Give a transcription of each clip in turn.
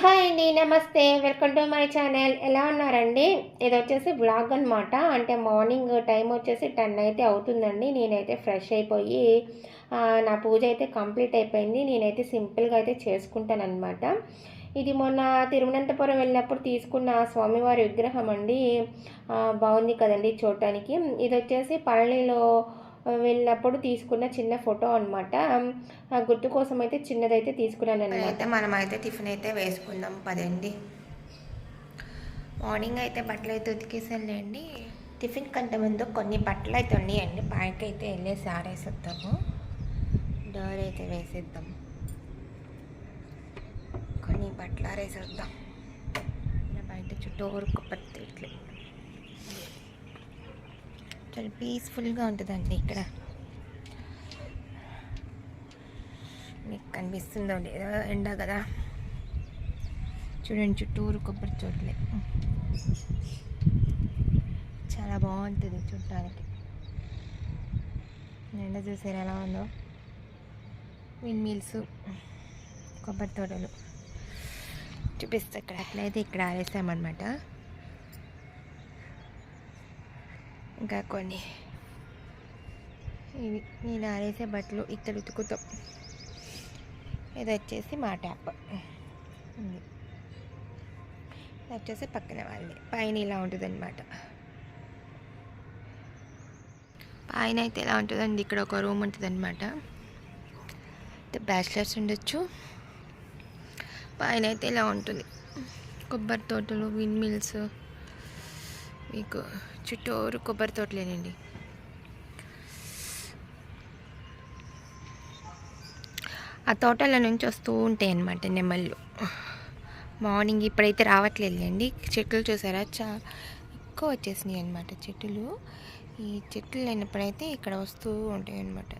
Hi అండి నమస్తే. Welcome to my channel. ఎలా ఉన్నారండి? ఇది వచ్చేసి బ్లాగ్ అనమాట అంటే మార్నింగ్ టైం వచ్చేసి టెన్ అయితే అవుతుందండి. నేనైతే ఫ్రెష్ అయిపోయి నా పూజ అయితే కంప్లీట్ అయిపోయింది. నేనైతే సింపుల్గా అయితే చేసుకుంటానమాట ఇది మొన్న తిరువనంతపురం వెళ్ళినప్పుడు తీసుకున్న స్వామివారి విగ్రహం అండి. బాగుంది కదండి చూడటానికి. ఇది వచ్చేసి పళనిలో వెళ్ళినప్పుడు తీసుకున్న చిన్న ఫోటో అనమాట గుర్తు కోసం అయితే చిన్నదైతే తీసుకున్నాను అనమాట అయితే మనం అయితే టిఫిన్ అయితే వేసుకుందాం పదండి. మార్నింగ్ అయితే బట్టలు అయితే ఉతికేసానులేండి. టిఫిన్ కంటే ముందు కొన్ని బట్టలు అయితే ఉన్నాయండి. పైకి అయితే వెళ్ళేసి ఆరేసేద్దాము డోర్ అయితే వేసేద్దాం. కొన్ని బట్టలు ఆరేసేద్దాం. ఇలా బయట చుట్టూ కొబ్బరి ఇట్లా చాలా పీస్ఫుల్గా ఉంటుందండి ఇక్కడ. మీకు కనిపిస్తుందో లేదో ఎండ కదా. చూడండి చుట్టూరు కొబ్బరి చోట్లే చాలా బాగుంటుంది చూడటానికి ఎండ చూసారు ఎలా ఉందో? విన్ మిల్స్ కొబ్బరి తోటలు. చూపిస్తా ఇక్కడ అట్లయితే ఇక్కడ ఆరేసామన్నమాట. ఇంకా కొన్ని. ఇవి నేను ఆరేసే బట్టలు ఇక్కడ ఉతుకుతాం ఇది వచ్చేసి మా ట్యాప్ ఉంది. ఇది వచ్చేసి పక్కన వాళ్ళని పైన ఇలా ఉంటుంది అనమాట పైన అయితే ఎలా ఉంటుందండి. ఇక్కడ ఒక రూమ్ ఉంటుంది అనమాట బ్యాచిలర్స్ ఉండొచ్చు. పైన అయితే ఇలా ఉంటుంది. కొబ్బరి తోటలు విన్ మిల్స్ మీకు చుట్టూరు కొబ్బరి తోటలేనండి. ఆ తోటల నుంచి వస్తూ ఉంటాయి అన్నమాట నెమళ్ళు. మార్నింగ్ ఇప్పుడైతే రావట్లేదులేండి. చెట్లు చూసారా? చా ఎక్కువ వచ్చేసినాయి అనమాట చెట్లు. ఈ చెట్లు లేనప్పుడైతే ఇక్కడ వస్తూ ఉంటాయి అన్నమాట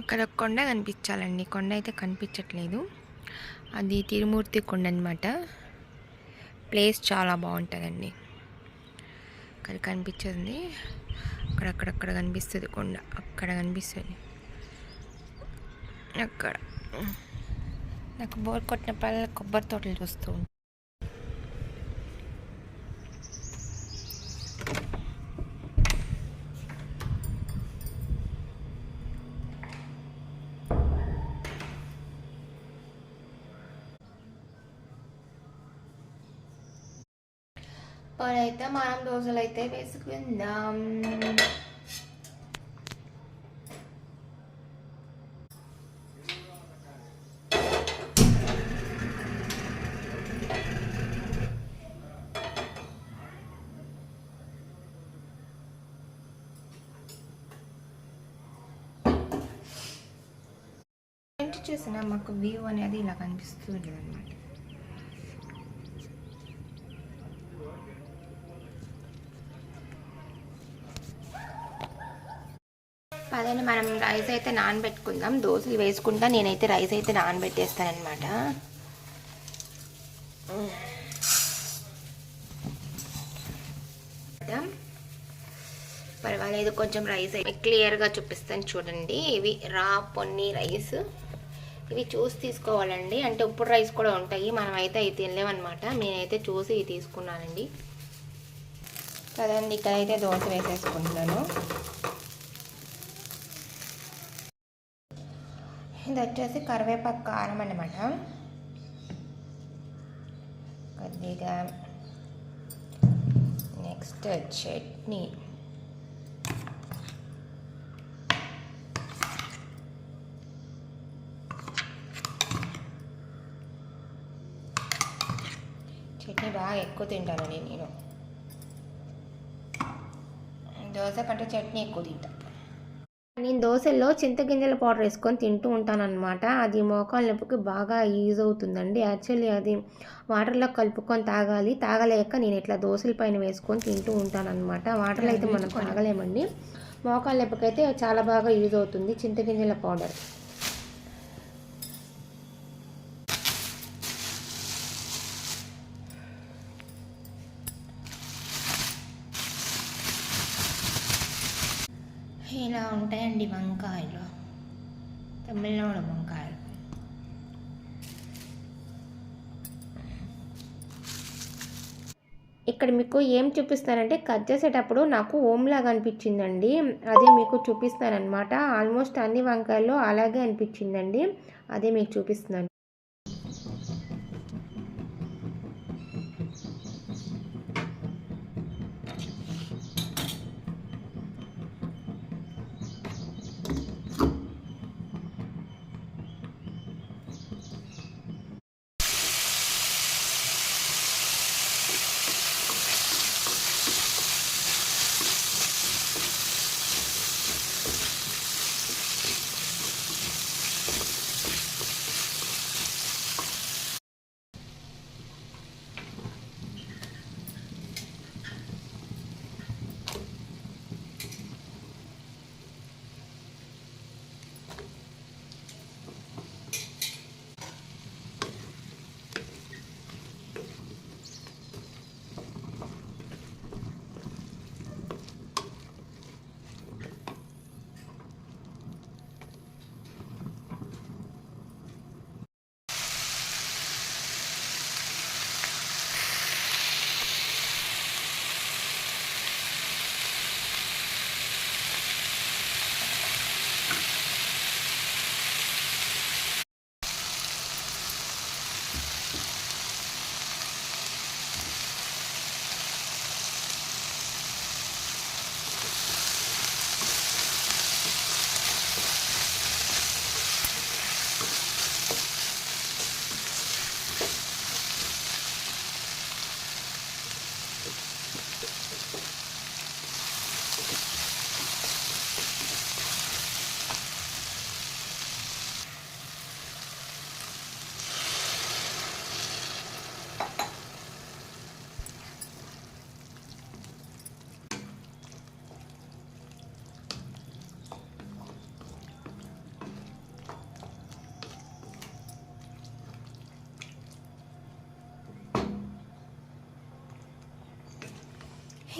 అక్కడ కొండ కనిపించాలండి. కొండ అయితే కనిపించట్లేదు. అది తిరుమూర్తి కొండ అనమాట ప్లేస్ చాలా బాగుంటుందండి. అక్కడ కనిపించింది అక్కడక్కడక్కడ కనిపిస్తుంది కొండ. అక్కడ కనిపిస్తుంది. అక్కడ. నాకు బోర్ కొట్టినప్పుడల్లా కొబ్బరి తోటలు చూస్తూ అయితే మనం దోశలు అయితే వేసుకుందాం ఎంత మాకు వ్యూ అనేది ఇలా కనిపిస్తుంది అనమాట పదండి మనం రైస్ అయితే నానబెట్టుకుందాం. దోశలు వేసుకుంటా నేనైతే రైస్ అయితే నానబెట్టేస్తానమాట పర్వాలేదు కొంచెం రైస్ అయితే క్లియర్గా చూపిస్తాను చూడండి. ఇవి రా పొన్ని రైస్. ఇవి చూసి తీసుకోవాలండి. అంటే ఉప్పుడు రైస్ కూడా ఉంటాయి. మనం అయితే అవి తినలేమన్నమాట. నేనైతే చూసి ఇవి తీసుకున్నానండి. కదండి ఇక్కడైతే దోశ వేసేసుకుంటున్నాను. ఇది వచ్చేసి కరివేపాకు కారం అన్నమాట. కొద్దిగా నెక్స్ట్ చట్నీ. చట్నీ బాగా ఎక్కువ తింటానండి నేను. దోశ కంటే చట్నీ ఎక్కువ తింటాను నేను దోశల్లో చింతగింజల పౌడర్ వేసుకొని తింటూ ఉంటానన్నమాట. అది మోకాలు నొప్పికి బాగా యూజ్ అవుతుందండి. యాక్చువల్లీ అది వాటర్లో కలుపుకొని తాగాలి. తాగలేక నేను ఇట్లా దోశల పైన వేసుకొని తింటూ ఉంటానన్నమాట. వాటర్లో అయితే మనం తాగలేమండి. మోకాలు నొప్పికి అయితే చాలా బాగా యూజ్ అవుతుంది చింతగింజల పౌడర్. ఇలా ఉంటాయండి వంకాయలు. తమిళనాడు వంకాయలు. ఇక్కడ మీకు ఏం చూపిస్తానంటే కట్ చేసేటప్పుడు నాకు ఓమ్ లాగా అనిపించిందండి. అదే మీకు చూపిస్తానమాట ఆల్మోస్ట్ అన్ని వంకాయల్లో అలాగే అనిపించిందండి. అదే మీకు చూపిస్తున్నాను.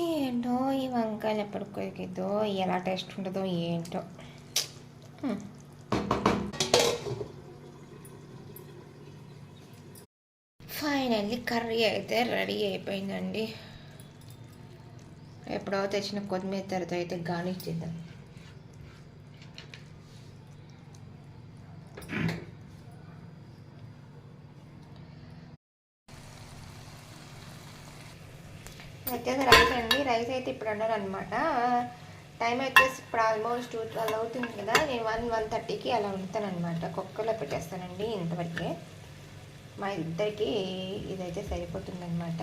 ఏంటో ఈ వంకాయలు ఎప్పుడు కొరికిద్దో ఎలా టేస్ట్ ఉంటుందో ఏంటో. ఫైనల్లీ కర్రీ అయితే రెడీ అయిపోయిందండి. ఎప్పుడో తెచ్చిన కొత్తిమీర తరతో అయితే గార్నిష్ చేద్దాం. అయితే రైస్ అయితే ఇప్పుడు అన్నారు అనమాట టైం వచ్చేసి ఇప్పుడు ఆల్మోస్ట్ ట్వెల్వ్ అవుతుంది కదా నేను వన్ వన్ థర్టీకి అలా ఉంటానమాట కుక్కర్లో పెట్టేస్తానండి ఇంతవరకే. మా ఇద్దరికి ఇదైతే సరిపోతుంది అనమాట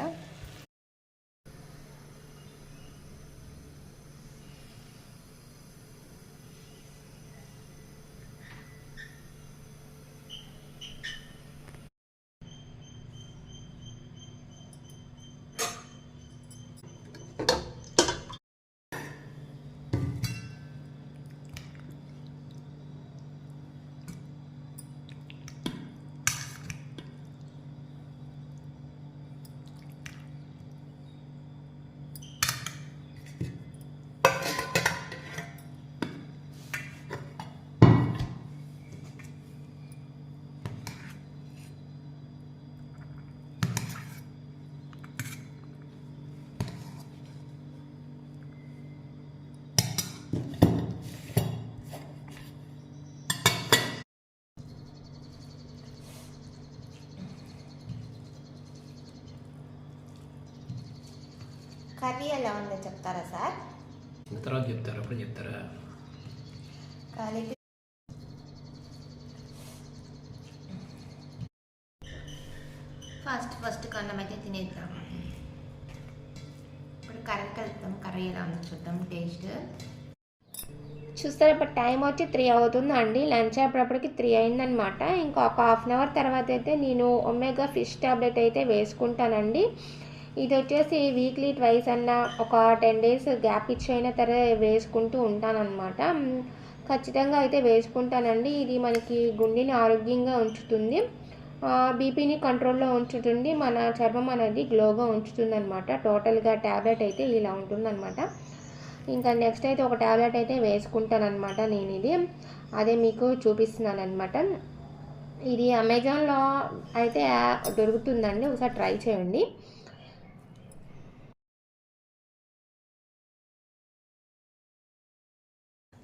కర్రీ ఎలా ఉందో చెప్తారా సార్? తర్వాత చెప్తారు అప్పుడు చెప్తారా? కలిపి ఫస్ట్ ఫస్ట్ కన్నం అయితే తినేద్దాం. ఇప్పుడు కర్రీ కలుపుతాం కర్రీ ఎలా ఉందో చూద్దాం టేస్ట్. చూస్తారు ఇప్పుడు టైం వచ్చి త్రీ అవుతుందండి. లంచ్ అప్పుడప్పటికి త్రీ అయిందనమాట ఇంకా ఒక హాఫ్ అన్ అవర్ తర్వాత అయితే నేను ఒమేగా ఫిష్ టాబ్లెట్ అయితే వేసుకుంటానండి. ఇది వచ్చేసి వీక్లీ ట్వైస్ అన్న ఒక టెన్ డేస్ గ్యాప్ ఇచ్చి అయినా సరే వేసుకుంటూ ఉంటానన్నమాట. ఖచ్చితంగా అయితే వేసుకుంటానండి. ఇది మనకి గుండెని ఆరోగ్యంగా ఉంచుతుంది. బీపీని కంట్రోల్లో ఉంచుతుంది. మన చర్మం అనేది గ్లోగా ఉంచుతుంది అనమాట టోటల్గా ట్యాబ్లెట్ అయితే ఇలా ఉంటుందన్నమాట. ఇంకా నెక్స్ట్ అయితే ఒక ట్యాబ్లెట్ అయితే వేసుకుంటాను అనమాట నేను ఇది అదే మీకు చూపిస్తున్నాను అనమాట ఇది అమెజాన్లో అయితే దొరుకుతుందండి. ఒకసారి ట్రై చేయండి.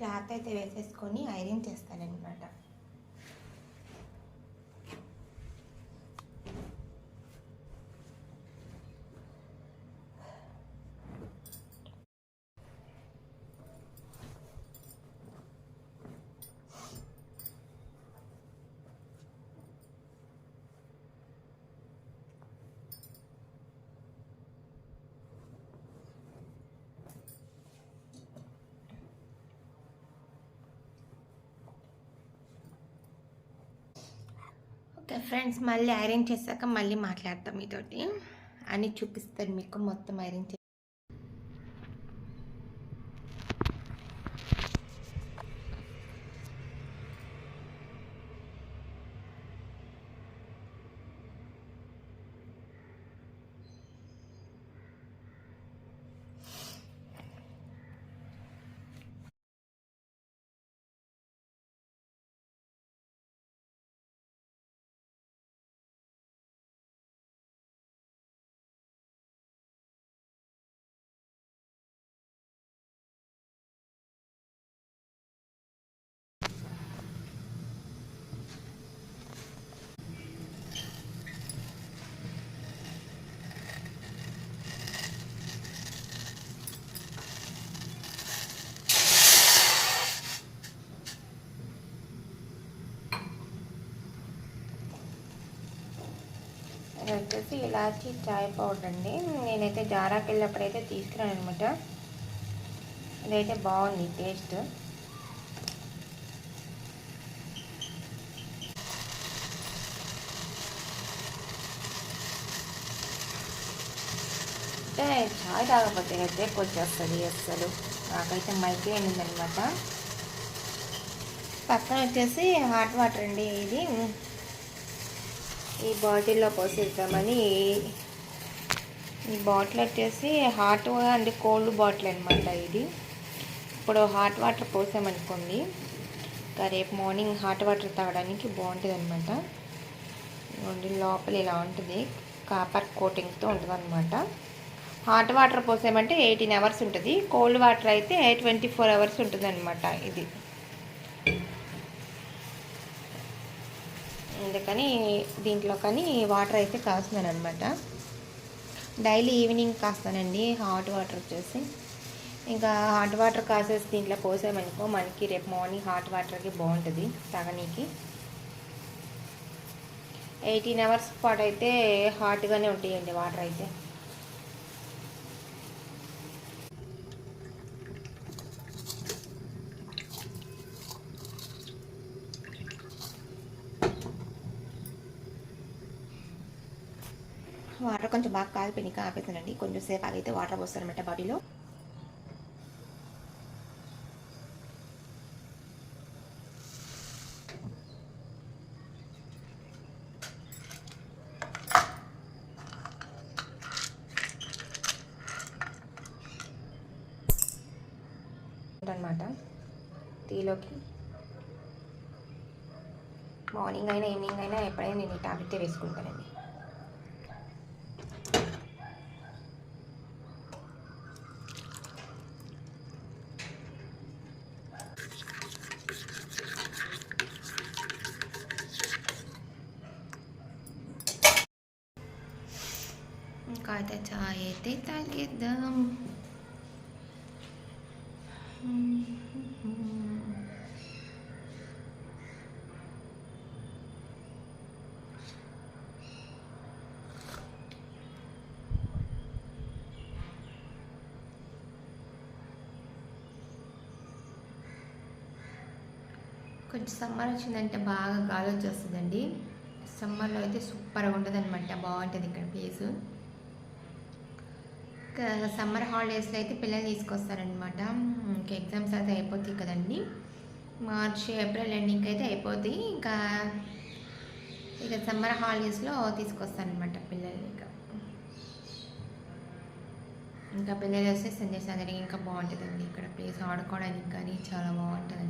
క్లాత్ అయితే వేసేసుకొని ఐరన్ చేస్తానమాట ఫ్రెండ్స్ మళ్ళీ ఐరన్ చేశాక మళ్ళీ మాట్లాడతాం మీతోటి అని చూపిస్తాను మీకు మొత్తం ఐరన్ వచ్చేసి ఇలాచి చాయ్ పౌడర్ అండి. నేనైతే జారాకి అయితే తీసుకున్నాను అనమాట ఇదైతే బాగుంది టేస్ట్. అంటే చాయ్ తాగకపోతే హెడ్ఏక్ వచ్చేస్తుంది అస్సలు. నాకైతే మైగ్రేన్ ఉందనమాట పక్కన వచ్చేసి హాట్ వాటర్ అండి ఇది. ఈ బాటిల్లో పోసేద్దామని ఈ బాటిల్ వచ్చేసి హాట్ అండ్ కోల్డ్ బాటిల్ అనమాట ఇది. ఇప్పుడు హాట్ వాటర్ పోసామనుకోండి ఇంకా రేపు మార్నింగ్ హాట్ వాటర్ తాగడానికి బాగుంటుంది అనమాట లోపల ఇలా ఉంటుంది. కాపర్ కోటింగ్తో ఉంటుంది అనమాట హాట్ వాటర్ పోసామంటే ఎయిటీన్ అవర్స్ ఉంటుంది. కోల్డ్ వాటర్ అయితే ట్వంటీ ఫోర్ అవర్స్ ఉంటుంది అనమాట ఇది. అందుకని దీంట్లో కానీ వాటర్ అయితే కాస్తున్నాను అనమాట డైలీ ఈవినింగ్ కాస్తానండి హాట్ వాటర్ వచ్చేసి. ఇంకా హాట్ వాటర్ కాసేసి దీంట్లో పోసామనుకో మనకి రేపు మార్నింగ్ హాట్ వాటర్కి బాగుంటుంది తాగనీకి. ఎయిటీన్ అవర్స్ పాటు అయితే హాట్గానే ఉంటాయండి వాటర్ అయితే. వాటర్ కొంచెం బాగా కాలిపోయి ఆపేసానండి కొంచెం సేపు ఆగితే వాటర్ పోస్తారనమాట బాడీలో అనమాట టీలోకి మార్నింగ్ అయినా ఈవినింగ్ అయినా ఎప్పుడైనా నేను ఈ టాబ్లెట్ వేసుకుంటానండి ఇంకా అయితే చాయ్ అయితే తాగేద్దాం కొంచెం సమ్మర్ వచ్చిందంటే బాగా గాలి వచ్చేస్తుందండి. సమ్మర్లో అయితే సూపర్గా ఉంటుంది అనమాట బాగుంటుంది ఇక్కడ ప్లేస్. ఇంకా సమ్మర్ హాలిడేస్లో అయితే పిల్లల్ని తీసుకొస్తారనమాట ఇంకా ఎగ్జామ్స్ అయితే అయిపోతాయి కదండి. మార్చ్ ఏప్రిల్ ఎండింగ్కి అయితే అయిపోతాయి. ఇంకా ఇక సమ్మర్ హాలిడేస్లో తీసుకొస్తారనమాట పిల్లల్ని ఇక. ఇంకా పిల్లలు వస్తే సండే సాటర్డే ఇంకా బాగుంటుందండి. ఇక్కడ ప్లేస్ ఆడుకోవడానికి కానీ చాలా బాగుంటుంది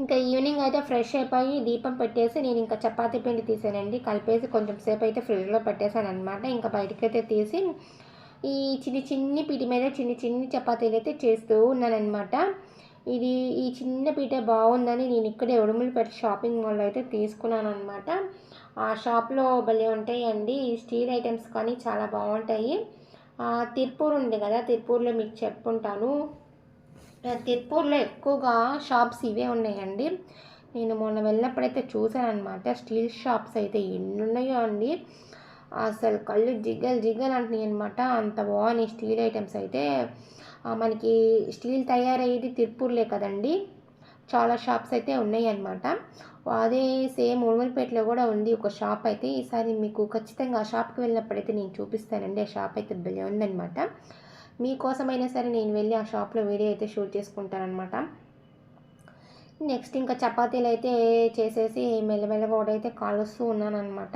ఇంకా ఈవినింగ్ అయితే ఫ్రెష్ అయిపోయి దీపం పెట్టేసి నేను ఇంకా చపాతీ పిండి తీసానండి. కలిపేసి కొంచెం సేపు అయితే ఫ్రిడ్జ్లో పెట్టేశాను అనమాట ఇంకా బయటకైతే తీసి ఈ చిన్ని చిన్ని పీట మీద చిన్ని చిన్ని చపాతీలు అయితే చేస్తూ ఉన్నానమాట ఇది ఈ చిన్న పీట బాగుందని నేను ఇక్కడే ఉడుములపేట షాపింగ్ మాల్లో అయితే తీసుకున్నాను అనమాట ఆ షాప్లో భలే ఉంటాయండి. స్టీల్ ఐటమ్స్ కానీ చాలా బాగుంటాయి. తిరుపూర్ ఉంది కదా తిరుపూర్లో మీకు చెప్పుంటాను. తిరుపూర్లో ఎక్కువగా షాప్స్ ఇవే ఉన్నాయండి. నేను మొన్న వెళ్ళినప్పుడైతే చూశాను అనమాట స్టీల్ షాప్స్ అయితే ఎన్ని ఉన్నాయో అండి. అసలు కళ్ళు జిగ్గలు జిగ్గలు అంటున్నాయి అనమాట అంత బాగున్నాయి స్టీల్ ఐటమ్స్ అయితే. మనకి స్టీల్ తయారయ్యేది తిరుపూర్లే కదండి. చాలా షాప్స్ అయితే ఉన్నాయి అనమాట అదే సేమ్ ఉడుమలపేటలో కూడా ఉంది ఒక షాప్ అయితే. ఈసారి మీకు ఖచ్చితంగా ఆ షాప్కి వెళ్ళినప్పుడైతే నేను చూపిస్తానండి. ఆ షాప్ అయితే భలే ఉందన్నమాట. మీకోసమైనా సరే నేను వెళ్ళి ఆ షాప్లో వీడియో అయితే షూట్ చేసుకుంటానమాట నెక్స్ట్ ఇంకా చపాతీలు అయితే చేసేసి మెల్లమెల్లగా ఒకటైతే కాలుస్తూ ఉన్నాను అనమాట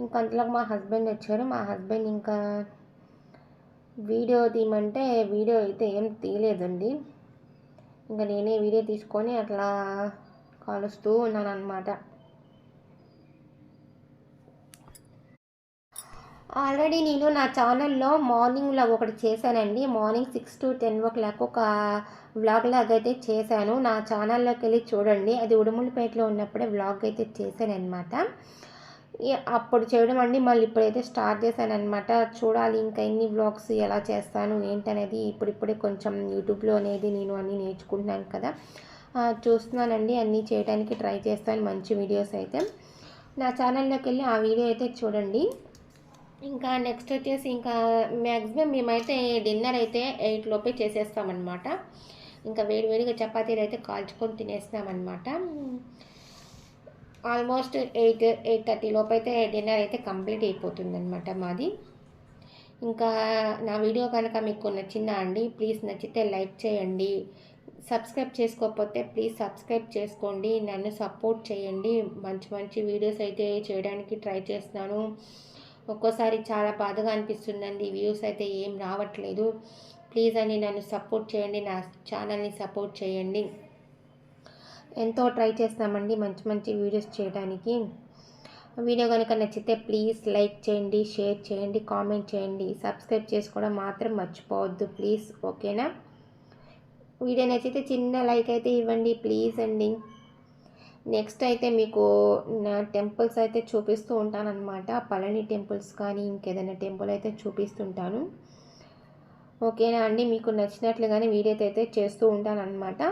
ఇంకా అంతలోకి మా హస్బెండ్ వచ్చారు. మా హస్బెండ్ ఇంకా వీడియో తీయమంటే వీడియో అయితే ఏం తీయలేదండి. ఇంకా నేనే వీడియో తీసుకొని అట్లా కాలుస్తూ ఉన్నాను అనమాట ఆల్రెడీ నేను నా ఛానల్లో మార్నింగ్ వ్లాగ్ ఒకటి చేశానండి. Morning six to ten o'clock ఒక వ్లాగ్ లాగా అయితే చేశాను. నా ఛానల్లోకి వెళ్ళి చూడండి. అది ఉడుములపేటలో ఉన్నప్పుడే వ్లాగ్ అయితే చేశానమాట అప్పుడు చేయడం అండి. మళ్ళీ ఇప్పుడైతే స్టార్ట్ చేశాను అనమాట చూడాలి ఇంకా ఎన్ని వ్లాగ్స్ ఎలా చేస్తాను ఏంటనేది ఇప్పుడిప్పుడే కొంచెం యూట్యూబ్లో అనేది నేను అన్నీ నేర్చుకుంటున్నాను కదా. చూస్తున్నానండి. అన్నీ చేయడానికి ట్రై చేస్తాను. మంచి వీడియోస్ అయితే. నా ఛానల్లోకి వెళ్ళి ఆ వీడియో అయితే చూడండి. ఇంకా నెక్స్ట్ వచ్చేసి ఇంకా మ్యాక్సిమం మేమైతే డిన్నర్ అయితే ఎయిట్ లోపే చేసేస్తామన్నమాట. ఇంకా వేడివేడిగా చపాతీలు అయితే కాల్చుకొని తినేస్తామన్నమాట. ఆల్మోస్ట్ ఎయిట్ ఎయిట్ థర్టీ లోపు అయితే డిన్నర్ అయితే కంప్లీట్ అయిపోతుందన్నమాట మాది. ఇంకా నా వీడియో కనుక మీకు నచ్చిందా అండి ప్లీజ్ నచ్చితే లైక్ చేయండి. సబ్స్క్రైబ్ చేసుకోకపోతే ప్లీజ్ సబ్స్క్రైబ్ చేసుకోండి. నన్ను సపోర్ట్ చేయండి. మంచి మంచి వీడియోస్ అయితే చేయడానికి ట్రై చేస్తున్నాను. ఒక్కోసారి చాలా బాధగా అనిపిస్తుందండి. వ్యూస్ అయితే ఏం రావట్లేదు. ప్లీజ్ అని నన్ను సపోర్ట్ చేయండి. నా ఛానల్ని సపోర్ట్ చేయండి. ఎంతో ట్రై చేస్తామండి మంచి మంచి వీడియోస్ చేయడానికి. వీడియో కనుక నచ్చితే ప్లీజ్ లైక్ చేయండి షేర్ చేయండి కామెంట్ చేయండి. సబ్స్క్రైబ్ చేసుకోవడం మాత్రం మర్చిపోవద్దు ప్లీజ్. ఓకేనా? వీడియో నచ్చితే చిన్న లైక్ అయితే ఇవ్వండి ప్లీజ్ అండి. నెక్స్ట్ అయితే మీకు నా టెంపుల్స్ అయితే చూపిస్తూ ఉంటానన్నమాట. పళని టెంపుల్స్ కానీ ఇంకేదైనా టెంపుల్ అయితే చూపిస్తుంటాను. ఓకేనా అండి? మీకు నచ్చినట్లుగానే వీడియో అయితే చేస్తూ ఉంటానన్నమాట.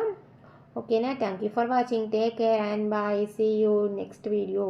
ఓకేనా? Thank you for watching. Take care and bye. See you next video.